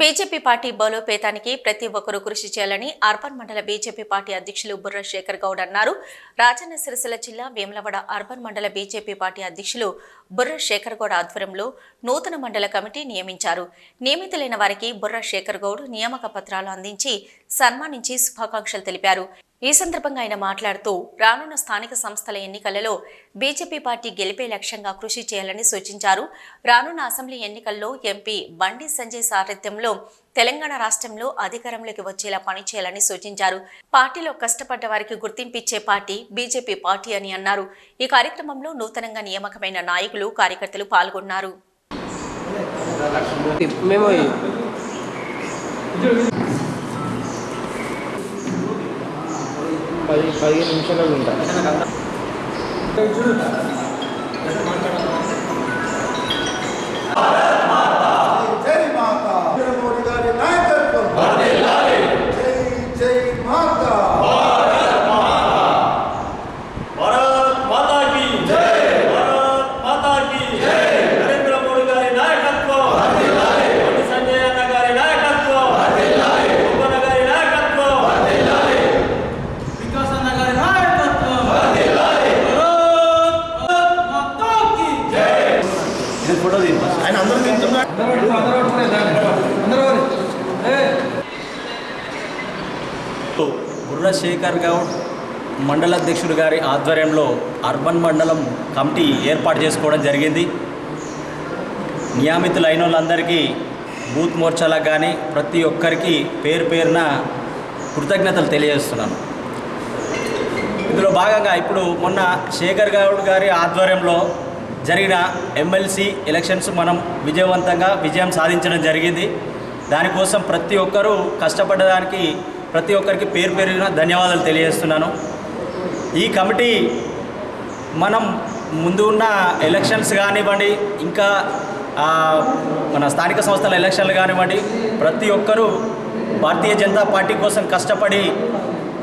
BJP party బలోపేతానికి ప్రతి ఒక్కరూ కృషి చేయాలని అర్బన్ మండల బీజేపీ పార్టీ అధ్యక్షులు బుర్ర శేఖర్ గౌడ్ అన్నారు. రాజన్న సిరిసిల్ల జిల్లా వేములవాడ అర్బన్ మండల బీజేపీ పార్టీ అధ్యక్షులు బుర్ర శేఖర్ గౌడ్ ఆధ్వర్యంలో నూతన మండల కమిటీ నియమించారు. నియమితులైన వారికి బుర్ర శేఖర్ గౌడ్ నియామక పత్రాలు అందించి సన్మానించి శుభాకాంక్షలు తెలిపారు. ఈ సందర్భంగా ఆయన మాట్లాడుతూ రానున్న స్థానిక సంస్థల ఎన్నికలలో బీజేపీ పార్టీ గెలిపే లక్ష్యంగా కృషి చేయాలని సూచించారు. రానున్న అసెంబ్లీ ఎన్నికల్లో ఎంపీ బండి సంజయ్ సారథ్యంలో తెలంగాణ రాష్ట్రంలో అధికారంలోకి వచ్చేలా పనిచేయాలని సూచించారు. పార్టీలో కష్టపడ్డ వారికి గుర్తింపిచ్చే పార్టీ బీజేపీ పార్టీ అని అన్నారు. ఈ కార్యక్రమంలో నూతనంగా నియామకమైన నాయకులు కార్యకర్తలు పాల్గొన్నారు. మేము పది పదిహేను నిమిషాలలో ఉంటాం గుర్తు శేఖర్ గౌడ్ మండలాధ్యక్షుడు గారి ఆధ్వర్యంలో అర్బన్ మండలం కమిటీ ఏర్పాటు చేసుకోవడం జరిగింది. నియామితులైన వాళ్ళందరికీ బూత్ మోర్చాలకు కానీ ప్రతి ఒక్కరికి పేరు పేరున కృతజ్ఞతలు తెలియజేస్తున్నాను. ఇందులో భాగంగా ఇప్పుడు మొన్న శేఖర్ గౌడ్ గారి ఆధ్వర్యంలో జరిగిన ఎమ్మెల్సీ ఎలక్షన్స్ మనం విజయవంతంగా విజయం సాధించడం జరిగింది. దానికోసం ప్రతి ఒక్కరూ కష్టపడ్డదానికి ప్రతి ఒక్కరికి పేరు పేరున ధన్యవాదాలు తెలియజేస్తున్నాను. ఈ కమిటీ మనం ముందు ఉన్న ఎలక్షన్స్ కానివ్వండి ఇంకా మన స్థానిక సంస్థల ఎలక్షన్లు కానివ్వండి ప్రతి ఒక్కరూ భారతీయ జనతా పార్టీ కోసం కష్టపడి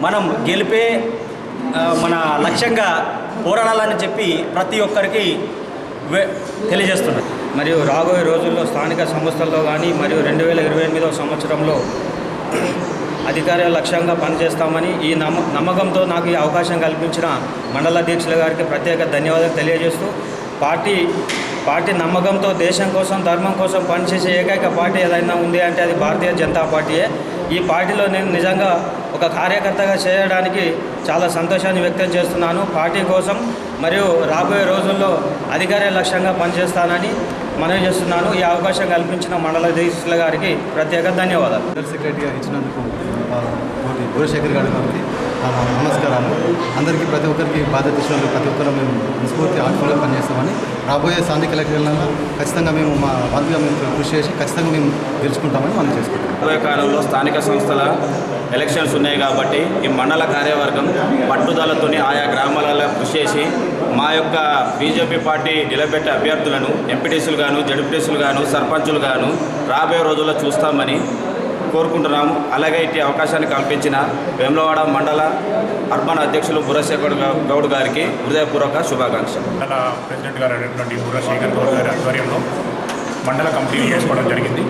మనం గెలిపే మన లక్ష్యంగా పోరాడాలని చెప్పి ప్రతి ఒక్కరికి తెలియజేస్తున్నారు మరియు రాబోయే రోజుల్లో స్థానిక సంస్థల్లో కానీ మరియు రెండు వేల ఇరవై ఎనిమిదవ సంవత్సరంలో అధికార లక్ష్యంగా పనిచేస్తామని ఈ నమ్మ నమ్మకంతో నాకు ఈ అవకాశం కల్పించిన మండల అధ్యక్షుల గారికి ప్రత్యేక ధన్యవాదాలు తెలియజేస్తూ పార్టీ పార్టీ నమ్మకంతో దేశం కోసం ధర్మం కోసం పనిచేసే ఏకైక పార్టీ ఏదైనా ఉంది అంటే అది భారతీయ జనతా పార్టీయే. ఈ పార్టీలో నేను నిజంగా ఒక కార్యకర్తగా చేయడానికి చాలా సంతోషాన్ని వ్యక్తం చేస్తున్నాను. పార్టీ కోసం మరియు రాబోయే రోజుల్లో అధికార లక్ష్యంగా పనిచేస్తానని మనవి చేస్తున్నాను. ఈ అవకాశం కల్పించిన మండల అధ్యక్షుల గారికి ప్రత్యేక ధన్యవాదాలు. జనరల్ సెక్రటరీగా ఇచ్చినందుకు గురశేఖర్ గారి గారికి నమస్కారాలు. అందరికీ ప్రతి ఒక్కరికి బాధ్యత ప్రతి ఒక్కరు మేము మనస్ఫూర్తి ఆత్మలో పనిచేస్తామని రాబోయే స్థానిక ఎలక్షన్లలో ఖచ్చితంగా మేము మా వంతుగా మేము కృషి చేసి ఖచ్చితంగా మేము గెలుచుకుంటామని మనం చేసుకుంటాం. రాబోయే కాలంలో స్థానిక సంస్థల ఎలక్షన్స్ ఉన్నాయి కాబట్టి ఈ మండల కార్యవర్గం పట్టుదలతోని ఆయా గ్రామాలలో కృషి చేసి మా యొక్క బీజేపీ పార్టీ నిలబెట్టే అభ్యర్థులను ఎంపీటీసులు గాను జడ్పీటీసులు గాను సర్పంచులు గాను రాబోయే రోజుల్లో చూస్తామని కోరుకుంటున్నాము. అలాగే ఇట్టి అవకాశాన్ని కల్పించిన వేములవాడ మండల అర్బన్ అధ్యక్షులు బురశేఖర్ గౌడ్ గారికి హృదయపూర్వక శుభాకాంక్షలు. మండల ప్రెసిడెంట్ గారు అయినటువంటి బురశేఖర్ గౌడ్ గారి ఆధ్వర్యంలో మండల కంపెనీలు చేసుకోవడం జరిగింది.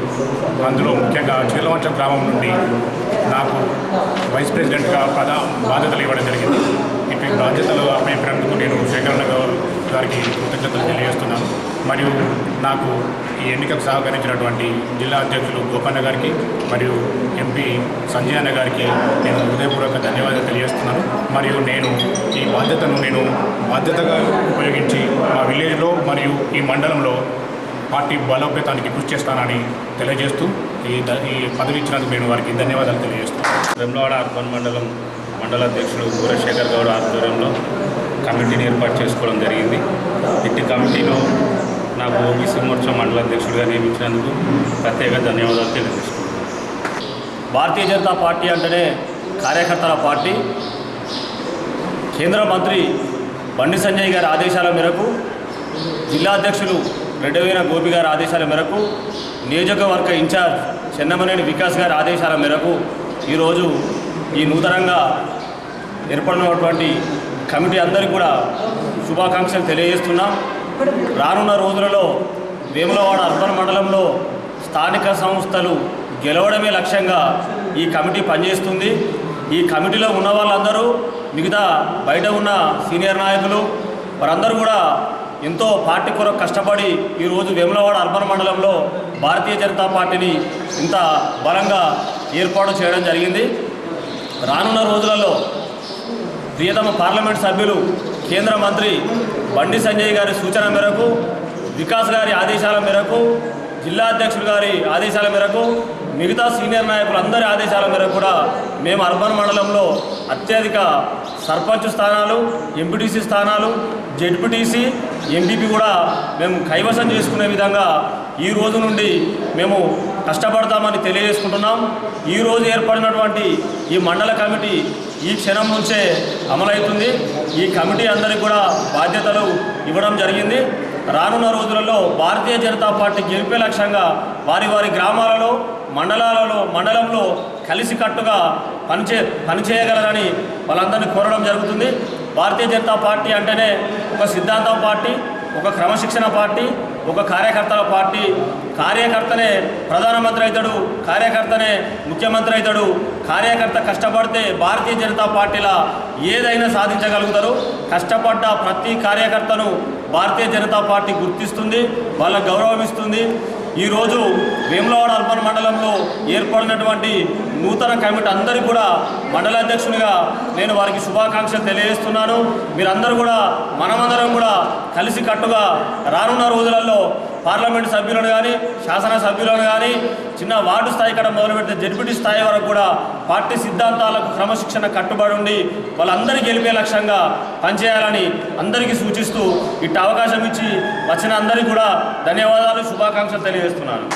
అందులో ముఖ్యంగా చిల్లవంచం గ్రామం నుండి నాకు వైస్ ప్రెసిడెంట్గా పద బాధ్యతలు ఇవ్వడం జరిగింది. ఇటు ఈ బాధ్యతలు అప్పగినందుకు నేను శేఖరణ గౌడ్ గారికి కృతజ్ఞతలు తెలియజేస్తున్నాను. మరియు నాకు ఈ ఎన్నికకు సహకరించినటువంటి జిల్లా అధ్యక్షులు గోపన్న గారికి మరియు ఎంపీ సంజయ్ అన్న గారికి నేను హృదయపూర్వక ధన్యవాదాలు తెలియజేస్తున్నాను. మరియు నేను ఈ బాధ్యతను నేను బాధ్యతగా ఉపయోగించి మా విలేజ్లో మరియు ఈ మండలంలో పార్టీ బలోపేతానికి కృషి చేస్తానని తెలియజేస్తూ ఈ ద- ఈ పదవి ఇచ్చినందుకు నేను వారికి ధన్యవాదాలు తెలియజేస్తున్నాను. రెమ్లవాడ అర్బన్ మండలం మండల అధ్యక్షుడు గురశేఖర్ గౌడ్ ఆధ్వర్యంలో కమిటీని ఏర్పాటు చేసుకోవడం జరిగింది. ఇట్టి కమిటీలో నాకు ఓబీసీ మోర్చా మండల అధ్యక్షుడిగా నియమించినందుకు ప్రత్యేక ధన్యవాదాలు తెలియజేస్తున్నాను భారతీయ జనతా పార్టీ అంటేనే కార్యకర్తల పార్టీ. కేంద్ర మంత్రి బండి సంజయ్ గారి ఆదేశాల మేరకు జిల్లా అధ్యక్షులు రెడ్డవీర గోపి గారి ఆదేశాల మేరకు నియోజకవర్గ ఇన్ఛార్జ్ చెన్నమనేని వికాస్ గారి ఆదేశాల మేరకు ఈరోజు ఈ నూతనంగా ఏర్పడినటువంటి కమిటీ అందరికీ కూడా శుభాకాంక్షలు తెలియజేస్తున్నాం. రానున్న రోజులలో వేములవాడ అర్బన్ మండలంలో స్థానిక సంస్థలు గెలవడమే లక్ష్యంగా ఈ కమిటీ పనిచేస్తుంది. ఈ కమిటీలో ఉన్న వాళ్ళందరూ మిగతా బయట ఉన్న సీనియర్ నాయకులు వారందరూ కూడా ఎంతో పార్టీ కొరకు కష్టపడి ఈరోజు వేములవాడ అర్బన్ మండలంలో భారతీయ జనతా పార్టీని ఇంత బలంగా ఏర్పాటు చేయడం జరిగింది. రానున్న రోజులలో ప్రియతమ పార్లమెంట్ సభ్యులు కేంద్ర మంత్రి బండి సంజయ్ గారి సూచన మేరకు వికాస్ గారి ఆదేశాల మేరకు జిల్లా అధ్యక్షుడు గారి ఆదేశాల మేరకు మిగతా సీనియర్ నాయకులందరి ఆదేశాల మేరకు కూడా మేము అర్బన్ మండలంలో అత్యధిక సర్పంచ్ స్థానాలు ఎంపీటీసీ స్థానాలు జెడ్పీటీసీ ఎంపీపీ కూడా మేము కైవసం చేసుకునే విధంగా ఈ రోజు నుండి మేము కష్టపడతామని తెలియజేసుకుంటున్నాం. ఈరోజు ఏర్పడినటువంటి ఈ మండల కమిటీ ఈ క్షణం నుంచే అమలవుతుంది. ఈ కమిటీ అందరికి కూడా బాధ్యతలు ఇవ్వడం జరిగింది. రానున్న రోజులలో భారతీయ జనతా పార్టీ గెలిపే లక్ష్యంగా వారి వారి గ్రామాలలో మండలాలలో మండలంలో కలిసికట్టుగా పనిచే పనిచేయగలరని వాళ్ళందరినీ కోరడం జరుగుతుంది. భారతీయ జనతా పార్టీ అంటేనే ఒక సిద్ధాంతం పార్టీ. ఒక క్రమశిక్షణ పార్టీ ఒక కార్యకర్తల పార్టీ. కార్యకర్తనే ప్రధానమంత్రి అవుతాడు కార్యకర్తనే ముఖ్యమంత్రి అవుతాడు. కార్యకర్త కష్టపడితే భారతీయ జనతా పార్టీలా ఏదైనా సాధించగలుగుతారు. కష్టపడ్డ ప్రతి కార్యకర్తను భారతీయ జనతా పార్టీ గుర్తిస్తుంది వాళ్ళకు గౌరవం ఇస్తుంది. ఈరోజు వేములవాడ అర్బన్ మండలంలో ఏర్పడినటువంటి నూతన కమిటీ అందరికీ కూడా మండల అధ్యక్షునిగా నేను వారికి శుభాకాంక్షలు తెలియజేస్తున్నాను. మీరందరూ కూడా మనమందరం కూడా కలిసి కట్టుగా రానున్న రోజులలో పార్లమెంట్ సభ్యులను కానీ శాసన సభ్యులను కానీ చిన్న వార్డు స్థాయి కడ మొదలుపెడితే జడ్పీటీ స్థాయి వరకు కూడా పార్టీ సిద్ధాంతాలకు క్రమశిక్షణ కట్టుబడి ఉండి వాళ్ళందరికీ గెలిపే లక్ష్యంగా పనిచేయాలని అందరికీ సూచిస్తూ ఇట్ట అవకాశం ఇచ్చి వచ్చిన అందరికీ కూడా ధన్యవాదాలు శుభాకాంక్షలు తెలియజేస్తున్నాను.